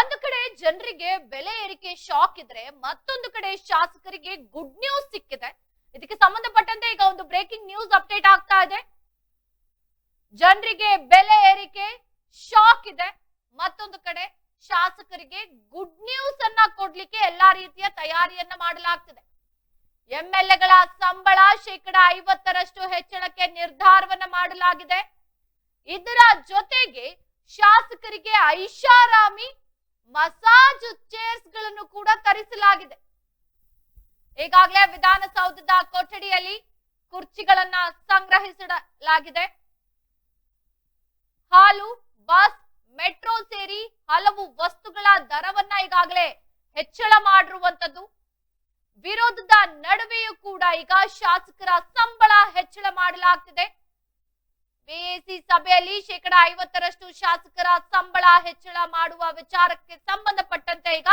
ಒಂದು ಕಡೆ ಜನರಿಗೆ ಬೆಲೆ ಏರಿಕೆ ಶಾಕ್ ಇದ್ರೆ ಮತ್ತೊಂದು ಕಡೆ ಶಾಸಕರಿಗೆ ಗುಡ್ ನ್ಯೂಸ್ ಸಿಕ್ಕಿದೆ. ಇದಕ್ಕೆ ಸಂಬಂಧಪಟ್ಟಂತೆ ಈಗ ಒಂದು ಬ್ರೇಕಿಂಗ್ ನ್ಯೂಸ್ ಅಪ್ಡೇಟ್ ಆಗ್ತಾ ಇದೆ. ಜನರಿಗೆ ಬೆಲೆ ಏರಿಕೆ ಶಾಕ್ ಇದೆ. ಮತ್ತೊಂದು ಕಡೆ ಶಾಸಕರಿಗೆ ಗುಡ್ ನ್ಯೂಸ್ ಅನ್ನ ಕೊಡ್ಲಿಕ್ಕೆ ಎಲ್ಲಾ ರೀತಿಯ ತಯಾರಿಯನ್ನ ಮಾಡಲಾಗ್ತಿದೆ. ಎಂಎಲ್ಎಗಳ ಸಂಬಳ ಶೇಕಡ ಐವತ್ತರಷ್ಟು ಹೆಚ್ಚಳಕ್ಕೆ ನಿರ್ಧಾರವನ್ನ ಮಾಡಲಾಗಿದೆ. ಇದರ ಜೊತೆಗೆ ಶಾಸಕರಿಗೆ ಐಷಾರಾಮಿ ಮಸಾಜ್ ಚೇರ್ಸ್ಗಳನ್ನು ಕೂಡ ತರಿಸಲಾಗಿದೆ. ಈಗಾಗಲೇ ವಿಧಾನಸೌಧದ ಕೊಠಡಿಯಲ್ಲಿ ಕುರ್ಚಿಗಳನ್ನ ಸಂಗ್ರಹಿಸಲಾಗಿದೆ. ಹಾಲು, ಬಸ್, ಮೆಟ್ರೋ ಸೇರಿ ಹಲವು ವಸ್ತುಗಳ ದರವನ್ನ ಈಗಾಗಲೇ ಹೆಚ್ಚಳ ಮಾಡಿರುವಂತದ್ದು ವಿರೋಧದ ನಡುವೆಯೂ ಕೂಡ ಈಗ ಶಾಸಕರ ಸಂಬಳ ಹೆಚ್ಚಳ ಮಾಡಲಾಗ್ತಿದೆ. ಬಿಎಸಿ ಸಭೆಯಲ್ಲಿ ಶೇಕಡ ಐವತ್ತರಷ್ಟು ಶಾಸಕರ ಸಂಬಳ ಹೆಚ್ಚಳ ಮಾಡುವ ವಿಚಾರಕ್ಕೆ ಸಂಬಂಧಪಟ್ಟಂತೆ ಈಗ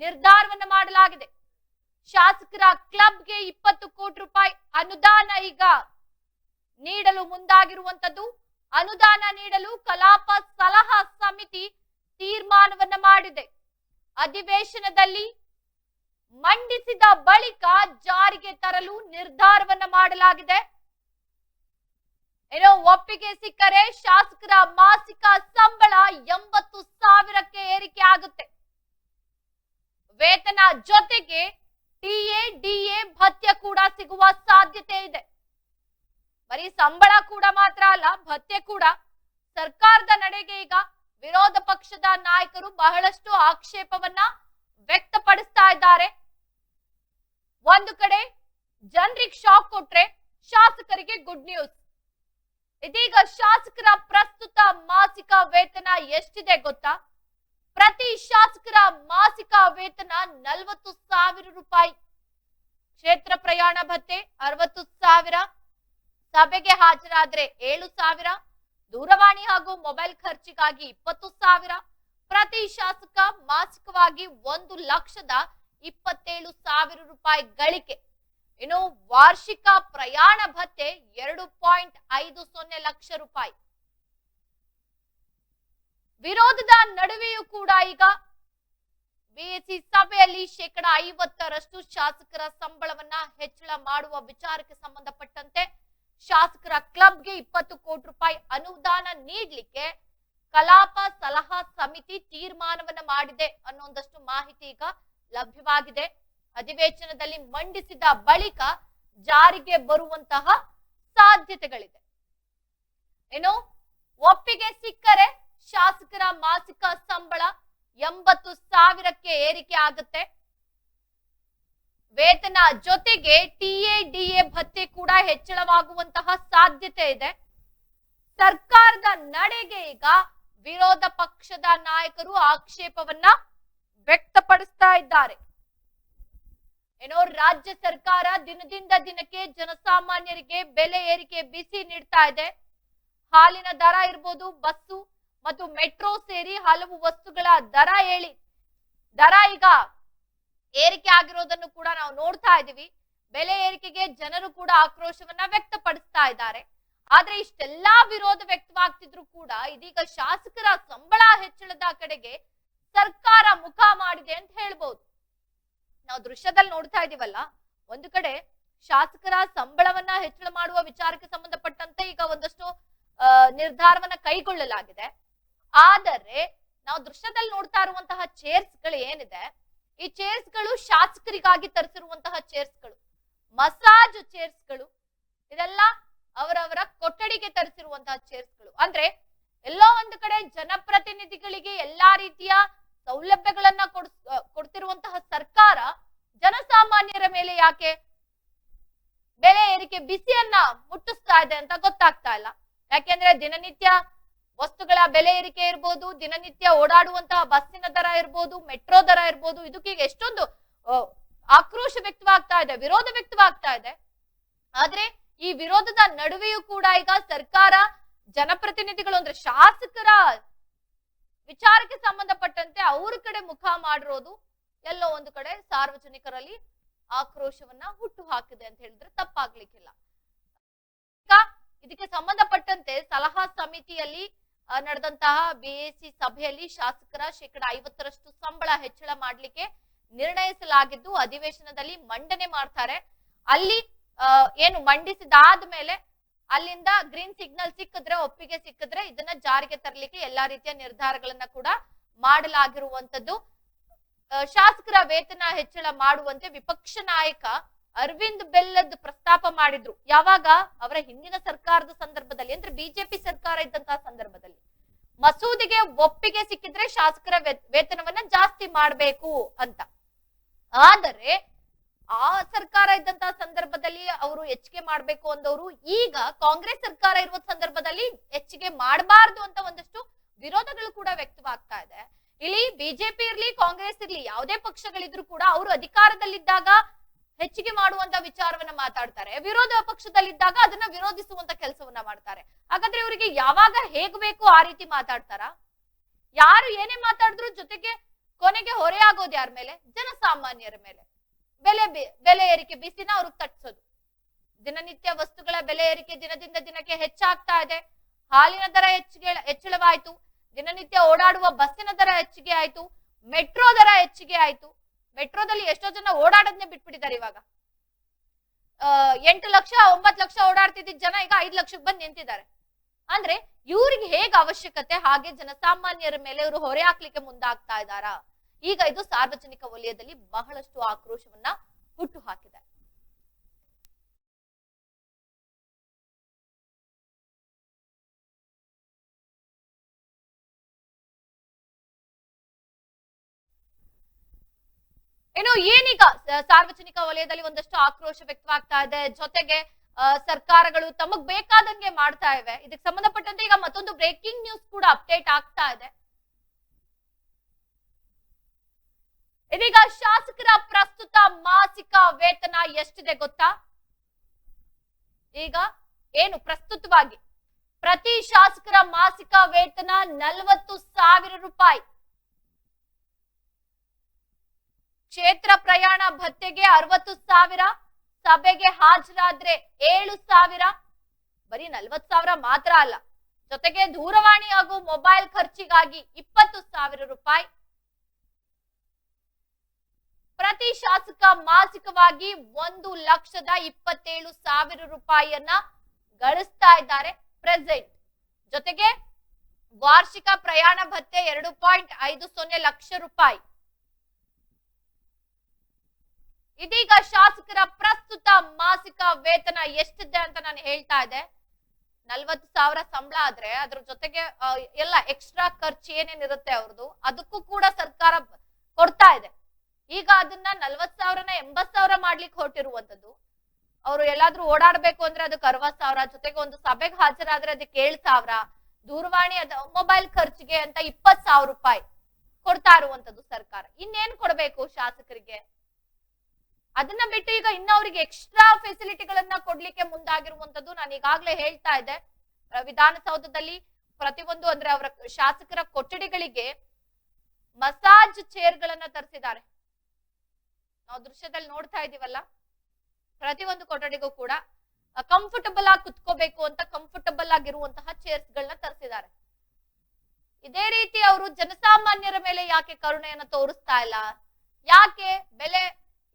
ನಿರ್ಧಾರವನ್ನು ಮಾಡಲಾಗಿದೆ. ಶಾಸಕರ ಕ್ಲಬ್ಗೆ ಇಪ್ಪತ್ತು ಕೋಟಿ ರೂಪಾಯಿ ಅನುದಾನ ಈಗ ನೀಡಲು ಮುಂದಾಗಿರುವಂತದ್ದು ಅನುದಾನ ನೀಡಲು ಕಲಾಪ ಸಲಹಾ ಸಮಿತಿ ತೀರ್ಮಾನವನ್ನು ಮಾಡಿದೆ. ಅಧಿವೇಶನದಲ್ಲಿ ಮಂಡಿಸಿದ ಬಳಿಕ ಜಾರಿಗೆ ತರಲು ನಿರ್ಧಾರವನ್ನ ಮಾಡಲಾಗಿದೆ. ಏನೋ ಒಪ್ಪಿಗೆ ಸಿಕ್ಕರೆ ಶಾಸಕರ ಮಾಸಿಕ ಸಂಬಳ ಎಂಬತ್ತು ಸಾವಿರಕ್ಕೆ ಏರಿಕೆ ಆಗುತ್ತೆ. ವೇತನ ಜೊತೆಗೆ ಟಿಎ ಡಿಎ ಭತ್ಯ ಕೂಡ ಸಿಗುವ ಸಾಧ್ಯತೆ ಇದೆ. ಬರೀ ಸಂಬಳ ಕೂಡ ಮಾತ್ರ ಅಲ್ಲ, ಭತ್ಯೆ ಕೂಡ. ಸರ್ಕಾರದ ನಡೆಗೆ ಈಗ ವಿರೋಧ ಪಕ್ಷದ ನಾಯಕರು ಬಹಳಷ್ಟು ಆಕ್ಷೇಪವನ್ನ ವ್ಯಕ್ತಪಡಿಸ್ತಾ ಇದ್ದಾರೆ. ಒಂದು ಕಡೆ ಜನರಿಗೆ ಶಾಕ್ ಕೊಟ್ರೆ ಶಾಸಕರಿಗೆ ಗುಡ್ ನ್ಯೂಸ್. ಇದೀಗ ಶಾಸಕರ ಪ್ರಸ್ತುತ ಮಾಸಿಕ ವೇತನ ಎಷ್ಟಿದೆ ಗೊತ್ತಾ? ಪ್ರತಿ ಶಾಸಕರ ಮಾಸಿಕ ವೇತನ ನಲವತ್ತು ಸಾವಿರ ರೂಪಾಯಿ. ಕ್ಷೇತ್ರ ಪ್ರಯಾಣ ಭತ್ತೆ ಅರವತ್ತು ಸಾವಿರ, ಸಭೆಗೆ ಹಾಜರಾದ್ರೆ ಏಳು ಸಾವಿರ, ದೂರವಾಣಿ ಹಾಗೂ ಮೊಬೈಲ್ ಖರ್ಚಿಗಾಗಿ ಇಪ್ಪತ್ತು ಸಾವಿರ, ಪ್ರತಿ ಶಾಸಕ ಮಾಸಿಕವಾಗಿ ಒಂದು ಲಕ್ಷದ ಇಪ್ಪತ್ತೇಳು ಸಾವಿರ ರೂಪಾಯಿ ಗಳಿಕೆ. ಇನ್ನು ವಾರ್ಷಿಕ ಪ್ರಯಾಣ ಭತ್ಯೆ ಎರಡು ಪಾಯಿಂಟ್ ಐದು ಸೊನ್ನೆ ಲಕ್ಷ ರೂಪಾಯಿ. ವಿರೋಧದ ನಡುವೆಯೂ ಕೂಡ ಈಗ ಬಿಎಸ್ಸಿ ಸಭೆಯಲ್ಲಿ ಶೇಕಡ ಐವತ್ತರಷ್ಟು ಶಾಸಕರ ಸಂಬಳವನ್ನ ಹೆಚ್ಚಳ ಮಾಡುವ ವಿಚಾರಕ್ಕೆ ಸಂಬಂಧಪಟ್ಟಂತೆ ಶಾಸಕರ ಕ್ಲಬ್ಗೆ ಇಪ್ಪತ್ತು ಕೋಟಿ ರೂಪಾಯಿ ಅನುದಾನ ನೀಡಲಿಕ್ಕೆ ಕಲಾಪ ಸಲಹಾ ಸಮಿತಿ ತೀರ್ಮಾನವನ್ನ ಮಾಡಿದೆ ಅನ್ನೋಂದಷ್ಟು ಮಾಹಿತಿ ಈಗ ಲಭ್ಯವಾಗಿದೆ. ಅಧಿವೇಶನದಲ್ಲಿ ಮಂಡಿಸಿದ ಬಳಿಕ ಜಾರಿಗೆ ಬರುವಂತಹ ಸಾಧ್ಯತೆಗಳಿದೆ. ಏನು? ಒಪ್ಪಿಗೆ ಸಿಕ್ಕರೆ ಶಾಸಕರ ಮಾಸಿಕ ಸಂಬಳ ಎಂಬತ್ತು ಸಾವಿರಕ್ಕೆ ಏರಿಕೆ ಆಗುತ್ತೆ. ವೇತನ ಜೊತೆಗೆ ಟಿಎ ಡಿಎ ಭತ್ಯೆ ಕೂಡ ಹೆಚ್ಚಳವಾಗುವಂತಹ ಸಾಧ್ಯತೆ ಇದೆ. ಸರ್ಕಾರದ ನಡೆಗೆ ಈಗ ವಿರೋಧ ಪಕ್ಷದ ನಾಯಕರು ಆಕ್ಷೇಪವನ್ನ ವ್ಯಕ್ತಪಡಿಸ್ತಾ ಇದ್ದಾರೆ. ಏನೋ ರಾಜ್ಯ ಸರ್ಕಾರ ದಿನದಿಂದ ದಿನಕ್ಕೆ ಜನಸಾಮಾನ್ಯರಿಗೆ ಬೆಲೆ ಏರಿಕೆ ಬಿಸಿ ನೀಡ್ತಾ ಇದೆ. ಹಾಲಿನ ದರ ಇರ್ಬೋದು, ಬಸ್ಸು ಮತ್ತು ಮೆಟ್ರೋ ಸೇರಿ ಹಲವು ವಸ್ತುಗಳ ದರ ಏಳಿ. ದರ ಈಗ ಏರಿಕೆ ಆಗಿರೋದನ್ನು ಕೂಡ ನಾವು ನೋಡ್ತಾ ಇದೀವಿ ಬೆಲೆ ಏರಿಕೆಗೆ ಜನರು ಕೂಡ ಆಕ್ರೋಶವನ್ನ ವ್ಯಕ್ತಪಡಿಸ್ತಾ ಇದ್ದಾರೆ. ಆದ್ರೆ ಇಷ್ಟೆಲ್ಲಾ ವಿರೋಧ ವ್ಯಕ್ತವಾಗ್ತಿದ್ರು ಕೂಡ ಇದೀಗ ಶಾಸಕರ ಸಂಬಳ ಹೆಚ್ಚಳದ ಕಡೆಗೆ ಸರ್ಕಾರ ಮುಖ ಮಾಡಿದೆ ಅಂತ ಹೇಳ್ಬೋದು. ನಾವು ದೃಶ್ಯದಲ್ಲಿ ನೋಡ್ತಾ ಇದೀವಲ್ಲ, ಒಂದು ಕಡೆ ಶಾಸಕರ ಸಂಬಳವನ್ನ ಹೆಚ್ಚಳ ಮಾಡುವ ವಿಚಾರಕ್ಕೆ ಸಂಬಂಧಪಟ್ಟಂತೆ ಈಗ ಒಂದಷ್ಟು ನಿರ್ಧಾರವನ್ನ ಕೈಗೊಳ್ಳಲಾಗಿದೆ. ಆದರೆ ನಾವು ದೃಶ್ಯದಲ್ಲಿ ನೋಡ್ತಾ ಇರುವಂತಹ ಚೇರ್ಸ್ಗಳು ಏನಿದೆ, ಈ ಚೇರ್ಸ್ಗಳು ಶಾಸಕರಿಗಾಗಿ ತರಿಸಿರುವಂತಹ ಚೇರ್ಸ್ಗಳು ಮಸಾಜ್ ಚೇರ್ಸ್ಗಳು ಇದೆಲ್ಲ ಅವರವರ ಕೊಠಡಿಗೆ ತರಿಸಿರುವಂತಹ ಚೇರ್ಸ್ಗಳು ಅಂದ್ರೆ ಎಲ್ಲೋ ಒಂದು ಕಡೆ ಜನಪ್ರತಿನಿಧಿಗಳಿಗೆ ಎಲ್ಲಾ ರೀತಿಯ ಸೌಲಭ್ಯಗಳನ್ನ ಕೊಡ್ ಕೊಡ್ತಿರುವಂತಹ ಸರ್ಕಾರ ಜನಸಾಮಾನ್ಯರ ಮೇಲೆ ಯಾಕೆ ಬೆಲೆ ಏರಿಕೆ, ಬಿಸಿಯನ್ನ ಮುಟ್ಟಿಸ್ತಾ ಇದೆ ಅಂತ ಗೊತ್ತಾಗ್ತಾ ಇಲ್ಲ. ಯಾಕೆಂದ್ರೆ ದಿನನಿತ್ಯ ವಸ್ತುಗಳ ಬೆಲೆ ಏರಿಕೆ ಇರ್ಬೋದು, ದಿನನಿತ್ಯ ಓಡಾಡುವಂತಹ ಬಸ್ಸಿನ ದರ ಇರ್ಬೋದು, ಮೆಟ್ರೋ ದರ ಇರ್ಬೋದು ಇದಕ್ಕೀಗ ಎಷ್ಟೊಂದು ಆಕ್ರೋಶ ವ್ಯಕ್ತವಾಗ್ತಾ ಇದೆ, ವಿರೋಧ ವ್ಯಕ್ತವಾಗ್ತಾ ಇದೆ. ಆದ್ರೆ ಈ ವಿರೋಧದ ನಡುವೆಯೂ ಕೂಡ ಈಗ ಸರ್ಕಾರ ಜನಪ್ರತಿನಿಧಿಗಳು ಅಂದ್ರೆ ಶಾಸಕರ ವಿಚಾರಕ್ಕೆ ಸಂಬಂಧಪಟ್ಟಂತೆ ಅವ್ರ ಕಡೆ ಮುಖ ಮಾಡಿರೋದು ಎಲ್ಲೋ ಒಂದು ಕಡೆ ಸಾರ್ವಜನಿಕರಲ್ಲಿ ಆಕ್ರೋಶವನ್ನ ಹುಟ್ಟು ಹಾಕಿದೆ ಅಂತ ಹೇಳಿದ್ರೆ ತಪ್ಪಾಗ್ಲಿಕ್ಕಿಲ್ಲ. ಇದಕ್ಕೆ ಸಂಬಂಧಪಟ್ಟಂತೆ ಸಲಹಾ ಸಮಿತಿಯಲ್ಲಿ ನಡೆದಂತಹ ಬಿಎಸಿ ಸಭೆಯಲ್ಲಿ ಶಾಸಕರ ಶೇಕಡ ಐವತ್ತರಷ್ಟು ಸಂಬಳ ಹೆಚ್ಚಳ ಮಾಡ್ಲಿಕ್ಕೆ ನಿರ್ಣಯಿಸಲಾಗಿದ್ದು, ಅಧಿವೇಶನದಲ್ಲಿ ಮಂಡನೆ ಮಾಡ್ತಾರೆ. ಅಲ್ಲಿ ಏನು ಮಂಡಿಸಿದಾದ್ಮೇಲೆ ಅಲ್ಲಿಂದ ಗ್ರೀನ್ ಸಿಗ್ನಲ್ ಸಿಕ್ಕಿದ್ರೆ, ಒಪ್ಪಿಗೆ ಸಿಕ್ಕಿದ್ರೆ ಇದನ್ನ ಜಾರಿಗೆ ತರಲಿಕ್ಕೆ ಎಲ್ಲಾ ರೀತಿಯ ನಿರ್ಧಾರಗಳನ್ನ ಕೂಡ ಮಾಡಲಾಗಿರುವಂತದ್ದು ಶಾಸಕರ ವೇತನ ಹೆಚ್ಚಳ ಮಾಡುವಂತೆ ವಿಪಕ್ಷ ನಾಯಕ ಅರವಿಂದ್ ಬೆಲ್ಲದ್ ಪ್ರಸ್ತಾಪ ಮಾಡಿದ್ರು. ಯಾವಾಗ? ಅವರ ಹಿಂದಿನ ಸರ್ಕಾರದ ಸಂದರ್ಭದಲ್ಲಿ, ಅಂದ್ರೆ ಬಿಜೆಪಿ ಸರ್ಕಾರ ಇದ್ದಂತಹ ಸಂದರ್ಭದಲ್ಲಿ. ಮಸೂದಿಗೆ ಒಪ್ಪಿಗೆ ಸಿಕ್ಕಿದ್ರೆ ಶಾಸಕರ ವೇತನವನ್ನ ಜಾಸ್ತಿ ಮಾಡಬೇಕು ಅಂತ. ಆದರೆ ಆ ಸರ್ಕಾರ ಇದ್ದಂತಹ ಸಂದರ್ಭದಲ್ಲಿ ಅವರು ಹೆಚ್ಚಿಗೆ ಮಾಡ್ಬೇಕು ಅಂದವರು, ಈಗ ಕಾಂಗ್ರೆಸ್ ಸರ್ಕಾರ ಇರುವ ಸಂದರ್ಭದಲ್ಲಿ ಹೆಚ್ಚಿಗೆ ಮಾಡಬಾರ್ದು ಅಂತ ಒಂದಷ್ಟು ವಿರೋಧಗಳು ಕೂಡ ವ್ಯಕ್ತವಾಗ್ತಾ ಇದೆ. ಇಲ್ಲಿ ಬಿಜೆಪಿ ಇರ್ಲಿ, ಕಾಂಗ್ರೆಸ್ ಇರ್ಲಿ, ಯಾವುದೇ ಪಕ್ಷಗಳಿದ್ರು ಕೂಡ ಅವರು ಅಧಿಕಾರದಲ್ಲಿದ್ದಾಗ ಹೆಚ್ಚಿಗೆ ಮಾಡುವಂತ ವಿಚಾರವನ್ನ ಮಾತಾಡ್ತಾರೆ. ವಿರೋಧ ಪಕ್ಷದಲ್ಲಿದ್ದಾಗ ಅದನ್ನ ವಿರೋಧಿಸುವಂತ ಕೆಲಸವನ್ನ ಮಾಡ್ತಾರೆ. ಹಾಗಾದ್ರೆ ಇವರಿಗೆ ಯಾವಾಗ ಹೇಗ್ ಬೇಕು ಆ ರೀತಿ ಮಾತಾಡ್ತಾರ? ಯಾರು ಏನೇ ಮಾತಾಡಿದ್ರು ಜೊತೆಗೆ ಕೊನೆಗೆ ಹೊರೆ ಆಗೋದು ಯಾರ ಮೇಲೆ? ಜನಸಾಮಾನ್ಯರ ಮೇಲೆ. ಬೆಲೆ ಬೆಲೆ ಏರಿಕೆ, ಬಿಸಿನ ಅವ್ರಿಗೆ ತಟ್ಸೋದು. ದಿನನಿತ್ಯ ವಸ್ತುಗಳ ಬೆಲೆ ಏರಿಕೆ ದಿನದಿಂದ ದಿನಕ್ಕೆ ಹೆಚ್ಚಾಗ್ತಾ ಇದೆ. ಹಾಲಿನ ದರ ಹೆಚ್ಚಿಗೆ, ಹೆಚ್ಚಳವಾಯ್ತು. ದಿನನಿತ್ಯ ಓಡಾಡುವ ಬಸ್ಸಿನ ದರ ಹೆಚ್ಚಿಗೆ ಆಯ್ತು. ಮೆಟ್ರೋ ದರ ಹೆಚ್ಚಿಗೆ ಆಯ್ತು. ಮೆಟ್ರೋದಲ್ಲಿ ಎಷ್ಟೋ ಜನ ಓಡಾಡೋದನ್ನೇ ಬಿಟ್ಬಿಟ್ಟಿದ್ದಾರೆ ಇವಾಗ. ಎಂಟು ಲಕ್ಷ, ಒಂಬತ್ತು ಲಕ್ಷ ಓಡಾಡ್ತಿದ್ದ ಜನ ಈಗ ಐದು ಲಕ್ಷಕ್ಕೆ ಬಂದು ನಿಂತಿದ್ದಾರೆ. ಅಂದ್ರೆ ಇವ್ರಿಗೆ ಹೇಗೆ ಅವಶ್ಯಕತೆ? ಹಾಗೆ ಜನಸಾಮಾನ್ಯರ ಮೇಲೆ ಇವರು ಹೊರೆ ಹಾಕ್ಲಿಕ್ಕೆ ಮುಂದಾಗ್ತಾ ಇದ್ದಾರಾ? ಈಗ ಇದು ಸಾರ್ವಜನಿಕ ವಲಯದಲ್ಲಿ ಬಹಳಷ್ಟು ಆಕ್ರೋಶವನ್ನ ಹುಟ್ಟು ಹಾಕಿದೆ ಇನ್ನು ಏನೀಗ ಸಾರ್ವಜನಿಕ ವಲಯದಲ್ಲಿ ಒಂದಷ್ಟು ಆಕ್ರೋಶ ವ್ಯಕ್ತವಾಗ್ತಾ ಇದೆ. ಜೊತೆಗೆ ಸರ್ಕಾರಗಳು ತಮಗ್ ಬೇಕಾದಂಗೆ ಮಾಡ್ತಾ ಇವೆ. ಇದಕ್ಕೆ ಸಂಬಂಧಪಟ್ಟಂತೆ ಈಗ ಮತ್ತೊಂದು ಬ್ರೇಕಿಂಗ್ ನ್ಯೂಸ್ ಕೂಡ ಅಪ್ಡೇಟ್ ಆಗ್ತಾ ಇದೆ. ಇದೀಗ ಶಾಸಕರ ಪ್ರಸ್ತುತ ಮಾಸಿಕ ವೇತನ ಎಷ್ಟಿದೆ ಗೊತ್ತಾ? ಈಗ ಏನು ಪ್ರಸ್ತುತವಾಗಿ? ಪ್ರತಿ ಶಾಸಕರ ಮಾಸಿಕ ವೇತನ ನಲವತ್ತು ಸಾವಿರ ರೂಪಾಯಿ. ಕ್ಷೇತ್ರ ಪ್ರಯಾಣ ಭತ್ಯೆಗೆ ಅರವತ್ತು ಸಾವಿರ, ಸಭೆಗೆ ಹಾಜರಾದ್ರೆ ಏಳು ಸಾವಿರ. ಬರೀ ನಲ್ವತ್ ಸಾವಿರ ಮಾತ್ರ ಅಲ್ಲ. ಜೊತೆಗೆ ದೂರವಾಣಿ ಹಾಗೂ ಮೊಬೈಲ್ ಖರ್ಚಿಗಾಗಿ ಇಪ್ಪತ್ತು ಸಾವಿರ ರೂಪಾಯಿ. ಪ್ರತಿ ಶಾಸಕ ಮಾಸಿಕವಾಗಿ ಒಂದು ಲಕ್ಷದ ಇಪ್ಪತ್ತೇಳು ಸಾವಿರ ರೂಪಾಯಿಯನ್ನ ಗಳಿಸ್ತಾ ಇದ್ದಾರೆ ಪ್ರೆಸೆಂಟ್. ಜೊತೆಗೆ ವಾರ್ಷಿಕ ಪ್ರಯಾಣ ಭತ್ಯೆ ಎರಡು ಪಾಯಿಂಟ್ ಐದು ಸೊನ್ನೆ ಲಕ್ಷ ರೂಪಾಯಿ. ಇದೀಗ ಶಾಸಕರ ಪ್ರಸ್ತುತ ಮಾಸಿಕ ವೇತನ ಎಷ್ಟಿದೆ ಅಂತ ನಾನು ಹೇಳ್ತಾ ಇದ್ದೆ. ನಲ್ವತ್ತು ಸಾವಿರ ಸಂಬಳ ಆದ್ರೆ ಅದ್ರ ಜೊತೆಗೆ ಎಲ್ಲ ಎಕ್ಸ್ಟ್ರಾ ಖರ್ಚು ಏನೇನಿರುತ್ತೆ ಅವ್ರದ್ದು ಅದಕ್ಕೂ ಕೂಡ ಸರ್ಕಾರ ಕೊಡ್ತಾ ಇದೆ. ಈಗ ಅದನ್ನ ನಲ್ವತ್ ಸಾವಿರನ ಎಂಬತ್ ಸಾವಿರ ಮಾಡ್ಲಿಕ್ಕೆ ಹೊರಟಿರುವಂತದ್ದು ಅವರು ಎಲ್ಲಾದ್ರೂ ಓಡಾಡ್ಬೇಕು ಅಂದ್ರೆ ಅದಕ್ಕೆ ಅರವತ್ ಸಾವಿರ, ಜೊತೆಗೆ ಒಂದು ಸಭೆಗೆ ಹಾಜರಾದ್ರೆ ಅದಕ್ಕೆ ಏಳ್ ಸಾವಿರ, ದೂರವಾಣಿ ಅದ, ಮೊಬೈಲ್ ಖರ್ಚಿಗೆ ಅಂತ ಇಪ್ಪತ್ ಸಾವಿರ ರೂಪಾಯಿ ಕೊಡ್ತಾ ಇರುವಂತದ್ದು ಸರ್ಕಾರ. ಇನ್ನೇನ್ ಕೊಡ್ಬೇಕು ಶಾಸಕರಿಗೆ? ಅದನ್ನ ಬಿಟ್ಟು ಈಗ ಇನ್ನ ಅವ್ರಿಗೆ ಎಕ್ಸ್ಟ್ರಾ ಫೆಸಿಲಿಟಿಗಳನ್ನ ಕೊಡ್ಲಿಕ್ಕೆ ಮುಂದಾಗಿರುವಂತದ್ದು ನಾನು ಈಗಾಗ್ಲೇ ಹೇಳ್ತಾ ಇದ್ದೆ. ವಿಧಾನಸೌಧದಲ್ಲಿ ಪ್ರತಿಯೊಂದು ಅಂದ್ರೆ ಅವರ ಶಾಸಕರ ಕೊಠಡಿಗಳಿಗೆ ಮಸಾಜ್ ಚೇರ್ ಗಳನ್ನ ತರಿಸಿದ್ದಾರೆ. ನಾವು ದೃಶ್ಯದಲ್ಲಿ ನೋಡ್ತಾ ಇದೀವಲ್ಲ, ಪ್ರತಿಯೊಂದು ಕೊಠಡಿಗೂ ಕೂಡ ಕಂಫರ್ಟಬಲ್ ಆಗಿ ಕುತ್ಕೋಬೇಕು ಅಂತ ಕಂಫರ್ಟಬಲ್ ಆಗಿರುವಂತಹ ಚೇರ್ಸ್ ಗಳನ್ನ ತರಿಸಿದ್ದಾರೆ. ಇದೇ ರೀತಿ ಅವರು ಜನಸಾಮಾನ್ಯರ ಮೇಲೆ ಯಾಕೆ ಕರುಣೆಯನ್ನ ತೋರಿಸ್ತಾ ಇಲ್ಲ? ಯಾಕೆ ಬೆಲೆ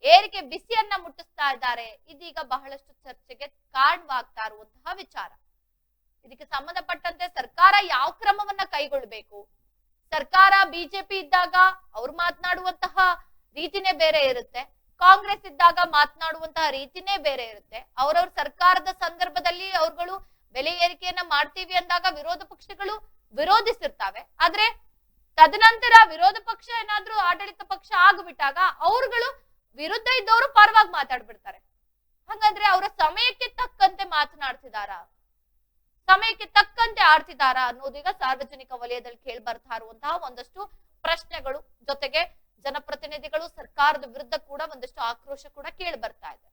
ಏರಿಕೆ ಬಿಸಿಯನ್ನ ಮುಟ್ಟಿಸ್ತಾ ಇದ್ದಾರೆ? ಇದೀಗ ಬಹಳಷ್ಟು ಚರ್ಚೆಗೆ ಕಾರಣವಾಗ್ತಾ ಇರುವಂತಹ ವಿಚಾರ. ಇದಕ್ಕೆ ಸಂಬಂಧಪಟ್ಟಂತೆ ಸರ್ಕಾರ ಯಾವ ಕ್ರಮವನ್ನ ಕೈಗೊಳ್ಬೇಕು? ಸರ್ಕಾರ, ಬಿಜೆಪಿ ಇದ್ದಾಗ ಅವ್ರು ಮಾತನಾಡುವಂತಹ ರೀತಿನೇ ಬೇರೆ ಇರುತ್ತೆ. ಕಾಂಗ್ರೆಸ್ ಇದ್ದಾಗ ಮಾತನಾಡುವಂತಹ ರೀತಿನೇ ಬೇರೆ ಇರುತ್ತೆ. ಅವ್ರವ್ರ ಸರ್ಕಾರದ ಸಂದರ್ಭದಲ್ಲಿ ಅವ್ರುಗಳು ಬೆಲೆ ಏರಿಕೆಯನ್ನ ಮಾಡ್ತೀವಿ ಅಂದಾಗ ವಿರೋಧ ಪಕ್ಷಗಳು ವಿರೋಧಿಸಿರ್ತಾವೆ. ಆದ್ರೆ ತದನಂತರ ವಿರೋಧ ಪಕ್ಷ ಏನಾದ್ರೂ ಆಡಳಿತ ಪಕ್ಷ ಆಗ್ಬಿಟ್ಟಾಗ ಅವ್ರುಗಳು ವಿರುದ್ಧ ಇದ್ದವರು ಪರವಾಗಿ ಮಾತಾಡ್ಬಿಡ್ತಾರೆ. ಹಂಗಂದ್ರೆ ಅವರ ಸಮಯಕ್ಕೆ ತಕ್ಕಂತೆ ಮಾತನಾಡ್ತಿದಾರ? ಸಮಯಕ್ಕೆ ತಕ್ಕಂತೆ ಆಡ್ತಿದಾರ ಅನ್ನೋದೀಗ ಸಾರ್ವಜನಿಕ ವಲಯದಲ್ಲಿ ಕೇಳಿ ಬರ್ತಾ ಇರುವಂತಹ ಒಂದಷ್ಟು ಪ್ರಶ್ನೆಗಳು ಜೊತೆಗೆ ಜನಪ್ರತಿನಿಧಿಗಳು ಸರ್ಕಾರದ ವಿರುದ್ಧ ಕೂಡ ಒಂದಷ್ಟು ಆಕ್ರೋಶ ಕೂಡ ಕೇಳಿ ಬರ್ತಾ ಇದೆ.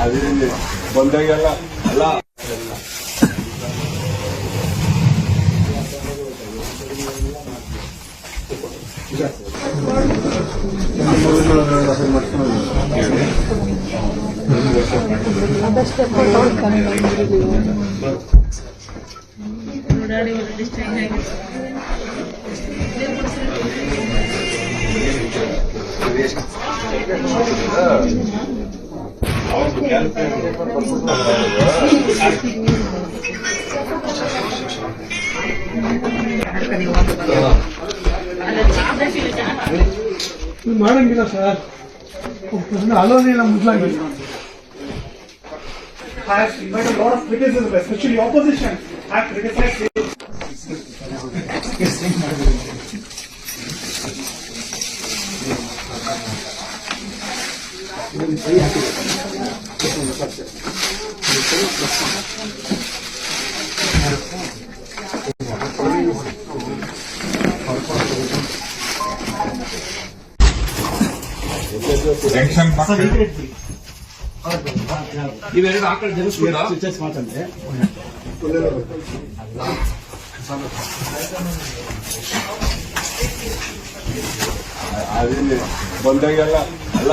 ಅದೇ ಬಂದಾಗೆಲ್ಲ ಅಲ್ಲ ಅದಷ್ಟೇ ಮಾಡಂಗಿಲ್ಲ ಸರ್ ಅಲೋನೇ ಇಲ್ಲ ಮುದ್ಲಾಗಿಲ್ಲ has made a lot of criticism, especially opposition, have criticized it. Junction ಪಕ್ಕ ಇವೆರಡು ಆಕಳ ಜನಿಸ್ಬಿಟ್ಟು ಅದೇ ಬಂದಾಗೆಲ್ಲ ಅಲ್ಲ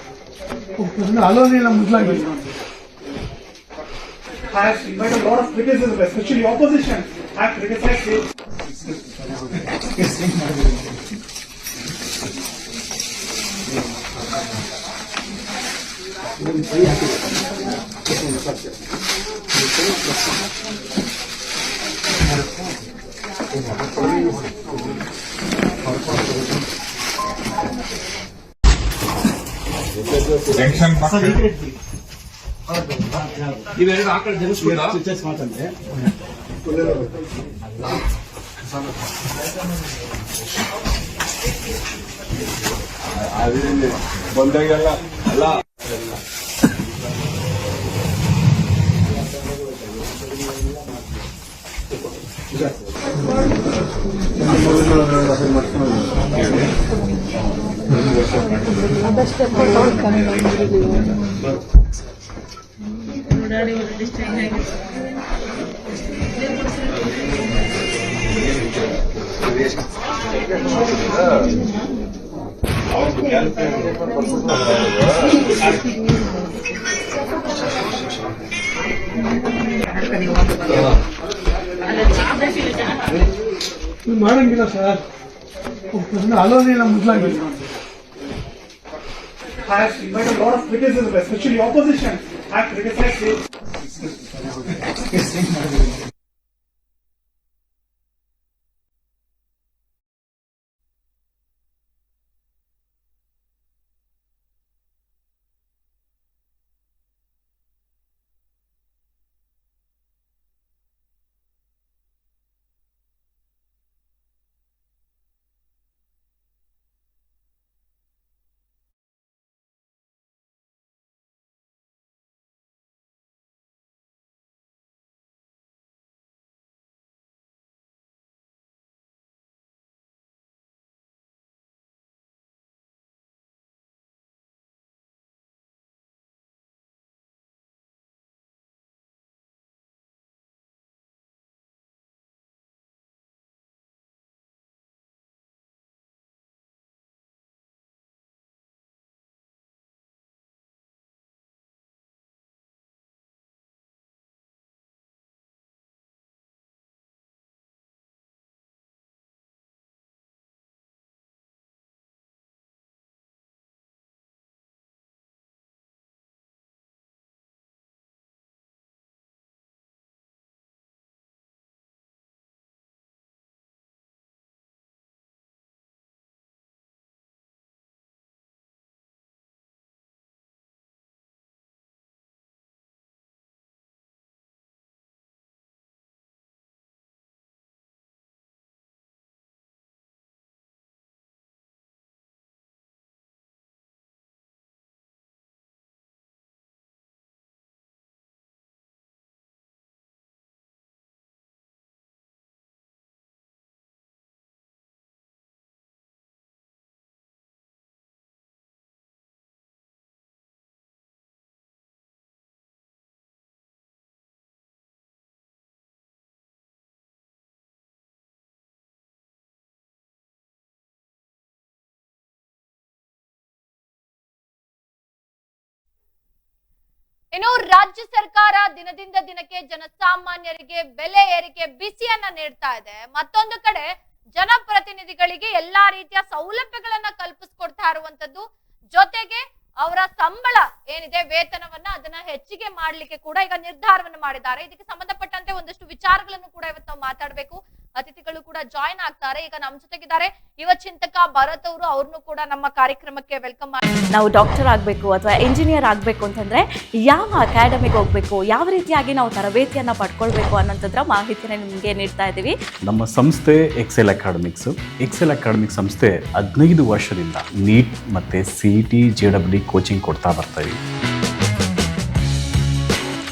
ಅಲೋನೇ ಇಲ್ಲ ಮುದ್ಲಾಗಿಲ್ಲ has made a lot of criticism, especially opposition, have criticized it. Junction ಪಕ್ಕ ಇವೆರಡು ಆಕಳ ಜನಿಸ್ಬಿಟ್ಟು ಅದೇ ಬಂದಾಗೆಲ್ಲ ಅಲ್ಲ ಆಗಿದೆ ಅಲ್ಲ ಚಿಕ್ಕದ ನೀವು ಮಾಡಂಗಿಲ್ಲ ಸರ್ ಅಲೋನೇ ಇಲ್ಲ ಮುದ್ಲಾಗಿಲ್ಲ has made a lot of criticism, especially opposition, have criticized it. ಇನ್ನು ರಾಜ್ಯ ಸರ್ಕಾರ ದಿನದಿಂದ ದಿನಕ್ಕೆ ಜನಸಾಮಾನ್ಯರಿಗೆ ಬೆಲೆ ಏರಿಕೆ ಬಿಸಿಯನ್ನ ನೀಡ್ತಾ ಇದೆ. ಮತ್ತೊಂದು ಕಡೆ ಜನಪ್ರತಿನಿಧಿಗಳಿಗೆ ಎಲ್ಲಾ ರೀತಿಯ ಸೌಲಭ್ಯಗಳನ್ನ ಕಲ್ಪಿಸ್ಕೊಡ್ತಾ ಇರುವಂತದ್ದು, ಜೊತೆಗೆ ಅವರ ಸಂಬಳ ಏನಿದೆ ವೇತನವನ್ನ ಅದನ್ನ ಹೆಚ್ಚಿಗೆ ಮಾಡ್ಲಿಕ್ಕೆ ಕೂಡ ಈಗ ನಿರ್ಧಾರವನ್ನು ಮಾಡಿದ್ದಾರೆ. ಇದಕ್ಕೆ ಸಂಬಂಧಪಟ್ಟಂತೆ ಒಂದಷ್ಟು ವಿಚಾರಗಳನ್ನು ಕೂಡ ಇವತ್ತು ನಾವು ಮಾತಾಡ್ಬೇಕು. ಅತಿಥಿಗಳು ಕೂಡ ಜಾಯಿನ್ ಆಗ್ತಾರೆ. ಈಗ ನಮ್ ಜೊತೆಗಿದ್ದಾರೆ ಯುವ ಚಿಂತಕ ಭರತ್ ಅವರು. ಅವ್ರನ್ನು ಕೂಡ ನಮ್ಮ ಕಾರ್ಯಕ್ರಮಕ್ಕೆ ವೆಲ್ಕಮ್ ಮಾಡಿ ನಾವು ಡಾಕ್ಟರ್ ಆಗಬೇಕು ಅಥವಾ ಇಂಜಿನಿಯರ್ ಆಗಬೇಕು ಅಂತಂದ್ರೆ ಯಾವ ಅಕಾಡೆಮಿಗೆ ಹೋಗ್ಬೇಕು ಯಾವ ರೀತಿಯಾಗಿ ನಾವು ತರಬೇತಿಯನ್ನ ಪಡ್ಕೊಳ್ಬೇಕು ಅನ್ನೋಂಥದ್ರ ಮಾಹಿತಿನ ನಿಮಗೆ ನೀಡ್ತಾ ಇದ್ದೀವಿ. ನಮ್ಮ ಸಂಸ್ಥೆ ಎಕ್ಸೆಲ್ ಅಕಾಡೆಮಿಕ್ಸ್ ಎಕ್ಸೆಲ್ ಅಕಾಡೆಮಿಕ್ ಸಂಸ್ಥೆ ಹದಿನೈದು ವರ್ಷದಿಂದ ನೀಟ್ ಮತ್ತೆ C T J W coaching ಕೊಡ್ತಾ ಬರ್ತಾ ಇದ್ದೀವಿ